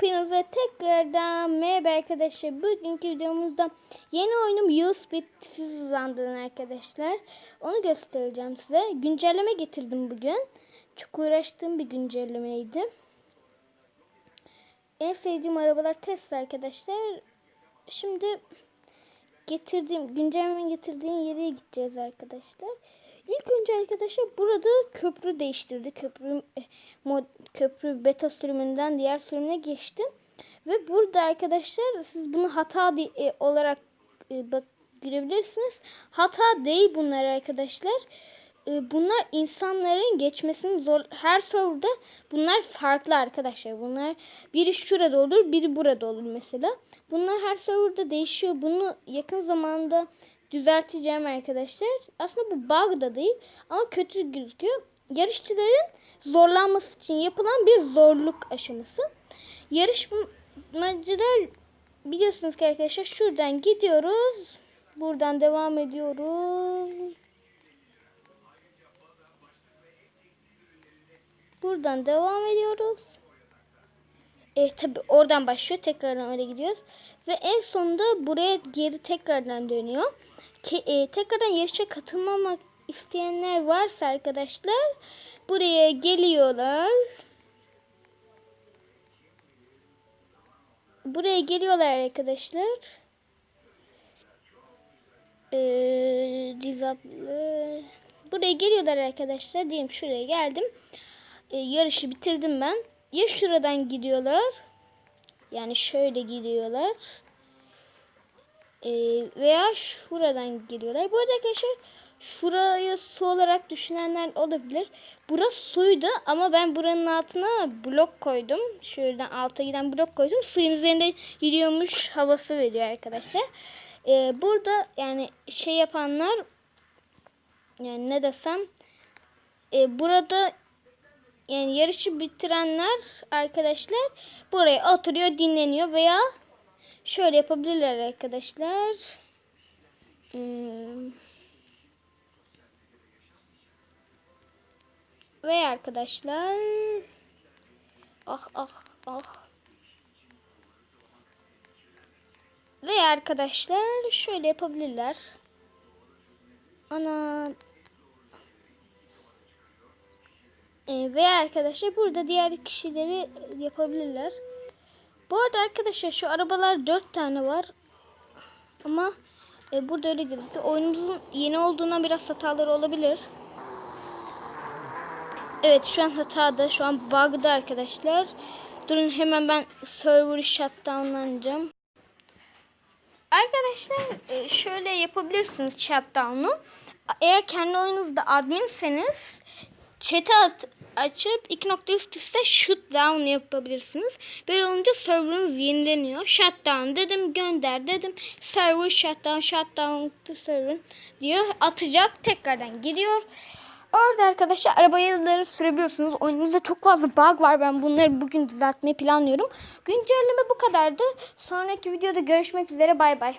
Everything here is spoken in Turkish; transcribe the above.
Hepinize tekrardan merhaba arkadaşlar. Bugünkü videomuzda yeni oyunum Speed siz hızlandırın arkadaşlar. Onu göstereceğim size. Güncelleme getirdim bugün. Çok uğraştığım bir güncellemeydi. En sevdiğim arabalar Tesla arkadaşlar. Şimdi getirdiğim güncelleme getirdiğim yere gideceğiz arkadaşlar. İlk önce arkadaşlar burada köprü değiştirdi. Köprü eh, mod, köprü beta sürümünden diğer sürümüne geçti. Ve burada arkadaşlar siz bunu hata e, olarak e, bak görebilirsiniz. Hata değil bunlar arkadaşlar. E, bunlar insanların geçmesini zor. Her serverda bunlar farklı arkadaşlar. Bunlar biri şurada olur, biri burada olur mesela. Bunlar her serverda değişiyor. Bunu yakın zamanda düzelteceğim arkadaşlar. Aslında bu bug da değil ama kötü gözüküyor. Yarışçıların zorlanması için yapılan bir zorluk aşaması. Yarışmacılar biliyorsunuz ki arkadaşlar şuradan gidiyoruz. Buradan devam ediyoruz. Buradan devam ediyoruz. E tabi oradan başlıyor. Tekrardan öyle gidiyoruz. Ve en sonunda buraya geri tekrardan dönüyor. Ke, e, tekrardan yarışa katılmamak isteyenler varsa arkadaşlar buraya geliyorlar. Buraya geliyorlar arkadaşlar. Ee. Buraya geliyorlar arkadaşlar. Diyeyim şuraya geldim. Ee, yarışı bitirdim ben. Ya şuradan gidiyorlar. Yani şöyle gidiyorlar. Ee, veya şuradan giriyorlar. Bu arada arkadaşlar şurayı su olarak düşünenler olabilir. Burası suydu ama ben buranın altına blok koydum. Şuradan alta giden blok koydum. Suyun üzerinde yürüyormuş havası veriyor arkadaşlar. Ee, burada yani şey yapanlar yani ne desem e, burada yani yarışı bitirenler arkadaşlar buraya oturuyor dinleniyor veya şöyle yapabilirler arkadaşlar. Hmm. Ve arkadaşlar ah ah ah ve arkadaşlar şöyle yapabilirler. Ana ee, ve arkadaşlar burada diğer kişileri yapabilirler. Bu arada arkadaşlar şu arabalar 4 tane var. Ama e, burada öyle gözüküyor. Oyunumuzun yeni olduğuna biraz hataları olabilir. Evet şu an hatada. Şu an bug'da arkadaşlar. Durun hemen ben server'ı shutdownlanacağım. Arkadaşlar e, şöyle yapabilirsiniz shutdown'u. Eğer kendi oyunuzda adminseniz chat'e at, açıp iki nokta üst üste shutdown yapabilirsiniz. Böyle olunca serverınız yenileniyor. Shutdown dedim gönder dedim. Server shutdown shutdown to server diyor. Atacak tekrardan giriyor. Orada arkadaşlar arabaları sürebiliyorsunuz. Oyunumuzda çok fazla bug var. Ben bunları bugün düzeltmeyi planlıyorum. Güncelleme bu kadardı. Sonraki videoda görüşmek üzere. Bay bay.